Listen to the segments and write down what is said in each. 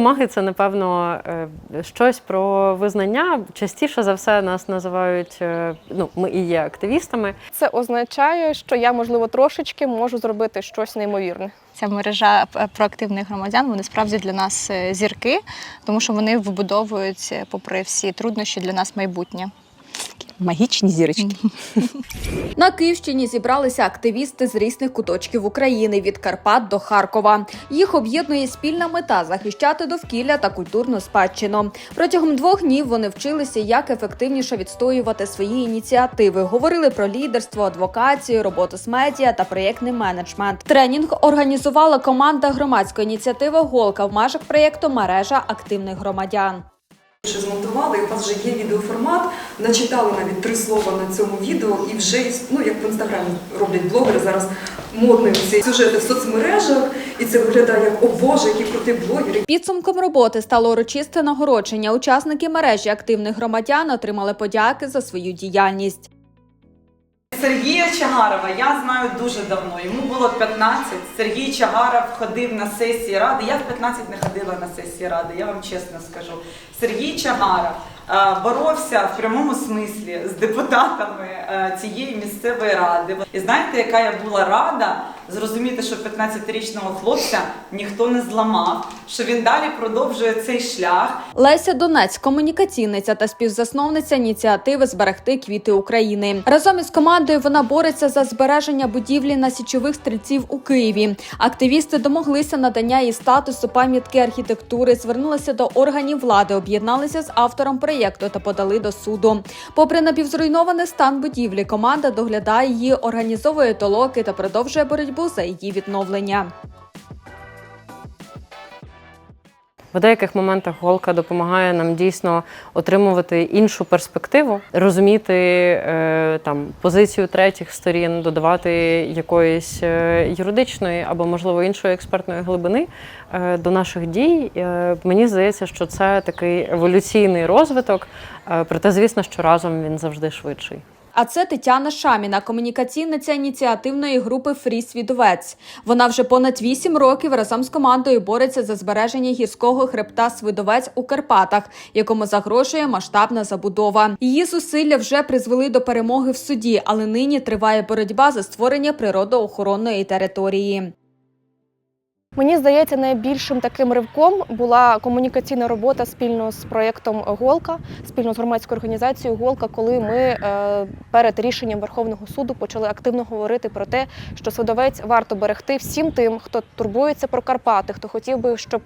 Маги це, напевно, е, щось про визнання. Частіше за все нас називають, е, ну, ми і є активістами. Це означає, що я, можливо, трошечки можу зробити щось неймовірне. Ця мережа проактивних громадян вони справді для нас е, зірки, тому що вони вибудовують, попри всі труднощі, для нас майбутнє. Магічні зірочки. На Київщині зібралися активісти з різних куточків України від Карпат до Харкова. Їх об'єднує спільна мета захищати довкілля та культурну спадщину. Протягом двох днів вони вчилися, як ефективніше відстоювати свої ініціативи. Говорили про лідерство, адвокацію, роботу з медіа та проєктний менеджмент. Тренінг організувала команда громадської ініціативи Голка в межах проєкту Мережа активних громадян. Вже змонтували, у вас вже є відеоформат, начитали навіть три слова на цьому відео, і вже ну як в інстаграмі роблять блогери зараз модні ці сюжети в соцмережах, і це виглядає як о Боже, які крутий блогер. Підсумком роботи стало урочисте нагородження. Учасники мережі активних громадян отримали подяки за свою діяльність. Сергія Чагарова я знаю дуже давно. Йому було 15. Сергій Чагаров ходив на сесії ради. Я в 15 не ходила на сесії ради, я вам чесно скажу. Сергій Чагаров е, боровся в прямому смислі з депутатами е, цієї місцевої ради. І знаєте, яка я була рада зрозуміти, що 15-річного хлопця ніхто не зламав, що він далі продовжує цей шлях. Леся Донець, комунікаційниця та співзасновниця ініціативи Зберегти квіти України. Разом із командою вона бореться за збереження будівлі на січових стрільців у Києві. Активісти домоглися надання їй статусу пам'ятки архітектури, звернулися до органів влади, об'єдналися з автором проєкту та подали до суду. Попри напівзруйнований стан будівлі, команда доглядає її, організовує толоки та продовжує боротьбу за її відновлення. В деяких моментах голка допомагає нам дійсно отримувати іншу перспективу, розуміти е, там позицію третіх сторін, додавати якоїсь е, юридичної або можливо іншої експертної глибини е, до наших дій. Мені здається, що це такий еволюційний розвиток, проте, звісно, що разом він завжди швидший. А це Тетяна Шаміна, комунікаційниця ініціативної групи Фрі Свідовець. Вона вже понад 8 років разом з командою бореться за збереження гірського хребта Свидовець у Карпатах, якому загрожує масштабна забудова. Її зусилля вже призвели до перемоги в суді, але нині триває боротьба за створення природоохоронної території. Мені здається, найбільшим таким ривком була комунікаційна робота спільно з проєктом Голка, спільно з громадською організацією Голка, коли ми е, перед рішенням Верховного суду почали активно говорити про те, що Свидовець варто берегти всім тим, хто турбується про Карпати, хто хотів би, щоб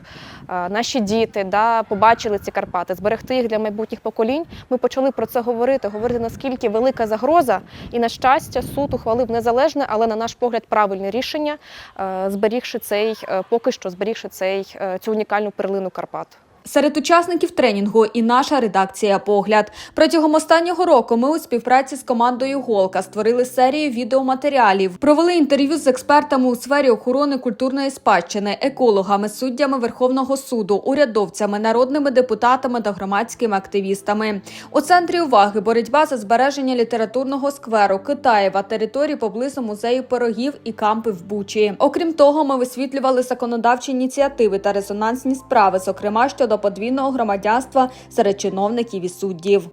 е, наші діти да, побачили ці Карпати, зберегти їх для майбутніх поколінь. Ми почали про це говорити, говорити наскільки велика загроза, і на щастя, суд ухвалив незалежне, але на наш погляд правильне рішення, е, зберігши цей поки що зберігши цей е, цю унікальну перлину Карпат. Серед учасників тренінгу і наша редакція Погляд. Протягом останнього року ми у співпраці з командою Голка створили серію відеоматеріалів, провели інтерв'ю з експертами у сфері охорони культурної спадщини, екологами, суддями Верховного суду, урядовцями, народними депутатами та громадськими активістами. У центрі уваги боротьба за збереження літературного скверу Китаєва, території поблизу музею пирогів і кампи в Бучі. Окрім того, ми висвітлювали законодавчі ініціативи та резонансні справи, зокрема щодо подвійного громадянства серед чиновників і суддів.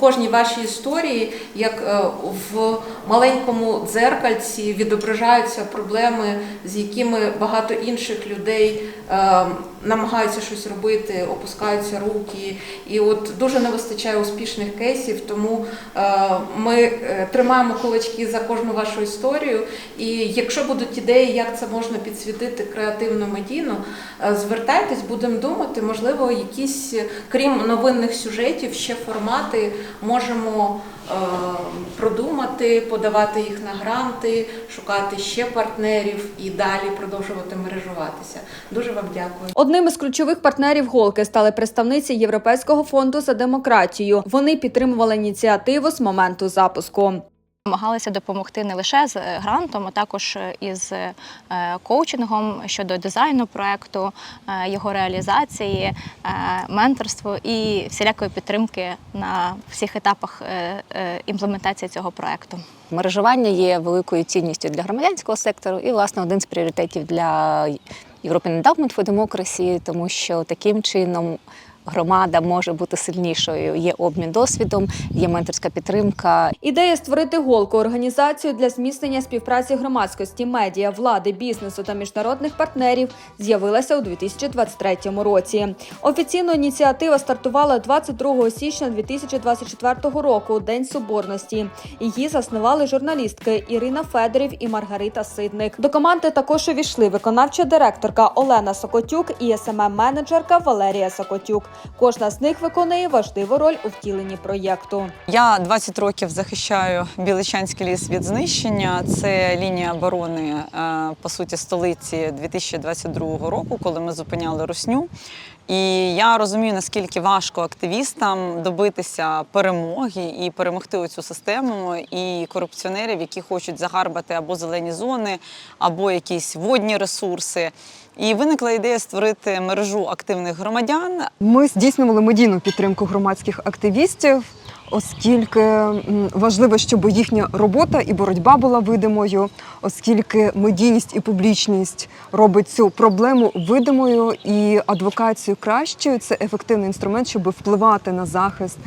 Кожній вашій історії, як е, в маленькому дзеркальці, відображаються проблеми, з якими багато інших людей е, намагаються щось робити, опускаються руки. І от дуже не вистачає успішних кейсів, тому е, ми тримаємо кулачки за кожну вашу історію. І якщо будуть ідеї, як це можна підсвітити креативно медійно, звертайтесь, будемо думати, можливо, якісь, крім новинних сюжетів, ще формати можемо е, продумати, подавати їх на гранти, шукати ще партнерів і далі продовжувати мережуватися. Дуже вам дякую. Одним із ключових партнерів голки стали представниці Європейського фонду за демократію. Вони підтримували ініціативу з моменту запуску. Намагалися допомогти не лише з е, грантом, а також е, із е, коучингом щодо дизайну проекту, його реалізації, менторству і всілякої підтримки на всіх етапах імплементації цього проекту. Мережування є великою цінністю для громадянського сектору і, власне, один з пріоритетів для European Endowment for Democracy, тому що таким чином громада може бути сильнішою. Є обмін досвідом, є менторська підтримка. Ідея створити голку організацію для зміцнення співпраці громадськості, медіа, влади, бізнесу та міжнародних партнерів з'явилася у 2023 році. Офіційно ініціатива стартувала 22 січня 2024 року, День Соборності. Її заснували журналістки Ірина Федорів і Маргарита Сидник. До команди також увійшли виконавча директорка Олена Сокотюк і СММ-менеджерка Валерія Сокотюк. Кожна з них виконує важливу роль у втіленні проєкту. Я 20 років захищаю Біличанський ліс від знищення. Це лінія оборони е, по суті столиці 2022 року, коли ми зупиняли русню. І я розумію, наскільки важко активістам добитися перемоги і перемогти оцю систему і корупціонерів, які хочуть загарбати або зелені зони, або якісь водні ресурси. І виникла ідея створити мережу активних громадян, Ми здійснювали медійну підтримку громадських активістів, оскільки важливо, щоб їхня робота і боротьба була видимою, оскільки медійність і публічність робить цю проблему видимою і адвокацію кращою. Це ефективний інструмент, щоб впливати на захист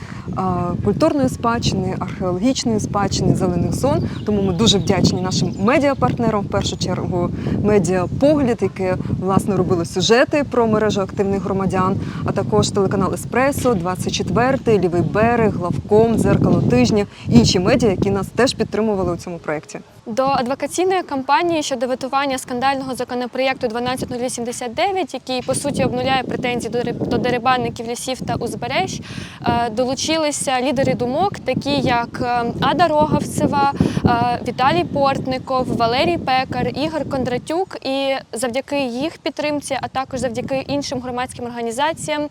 культурної спадщини, археологічної спадщини, зелених зон. Тому ми дуже вдячні нашим медіапартнерам, в першу чергу медіапогляд, яке власне робило сюжети про мережу активних громадян, а також телеканал Еспресо, 24, Лівий берег, Главком, Дзеркало тижня, інші медіа, які нас теж підтримували у цьому проєкті. До адвокаційної кампанії щодо ветування скандального законопроєкту 12089, який по суті обнуляє претензії до риб- дерибанників лісів та узбереж, е, долучилися лідери думок, такі як е, Ада Рогавцева, е, Віталій Портников, Валерій Пекар, Ігор Кондратюк. І завдяки їх підтримці, а також завдяки іншим громадським організаціям,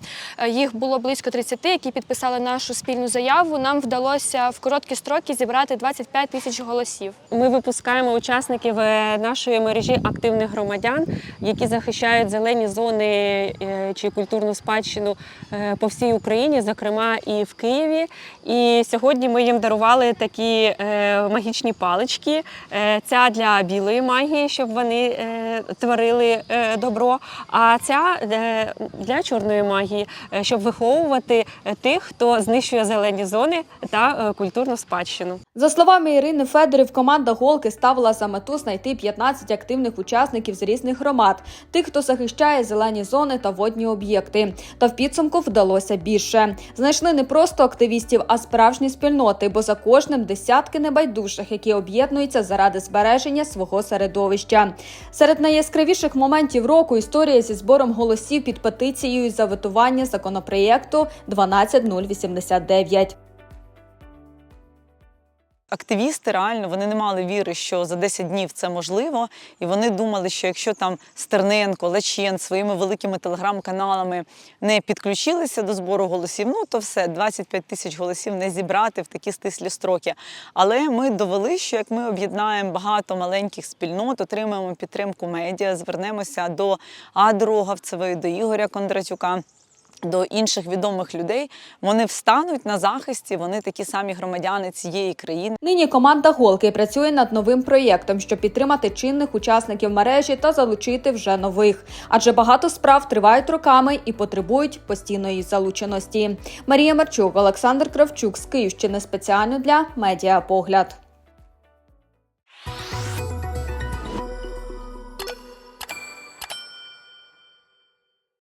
їх було близько 30, які підписали нашу спільну заяву. Нам вдалося в короткі строки зібрати 25 тисяч голосів. Ми випускаємо учасників е, нашої мережі активних громадян, які захищають зелені зони е, чи культурну спадщину е, по всій Україні, зокрема і в Києві. І сьогодні ми їм дарували такі магічні палички. Ця для білої магії, щоб вони творили добро. А ця для чорної магії, щоб виховувати тих, хто знищує зелені зони та культурну спадщину. За словами Ірини Федорів, команда Голки ставила за мету знайти 15 активних учасників з різних громад, тих, хто захищає зелені зони та водні об'єкти. Та в підсумку вдалося більше. Знайшли не просто активістів, а справжні спільноти, бо за кожним десятки небайдужих, які об'єднуються заради збереження свого середовища. Серед найяскравіших моментів року історія зі збором голосів під петицією за ветування законопроєкту 12089. Активісти реально вони не мали віри, що за 10 днів це можливо, і вони думали, що якщо там Стерненко, Лачен своїми великими телеграм-каналами не підключилися до збору голосів, ну то все 25 тисяч голосів не зібрати в такі стислі строки. Але ми довели, що як ми об'єднаємо багато маленьких спільнот, отримаємо підтримку медіа, звернемося до Ади Рогавцевої, до Ігоря Кондратюка. До інших відомих людей вони встануть на захисті, вони такі самі громадяни цієї країни. Нині команда Голки працює над новим проєктом, щоб підтримати чинних учасників мережі та залучити вже нових. Адже багато справ тривають роками і потребують постійної залученості. Марія Марчук, Олександр Кравчук з Київщини спеціально для медіапогляд.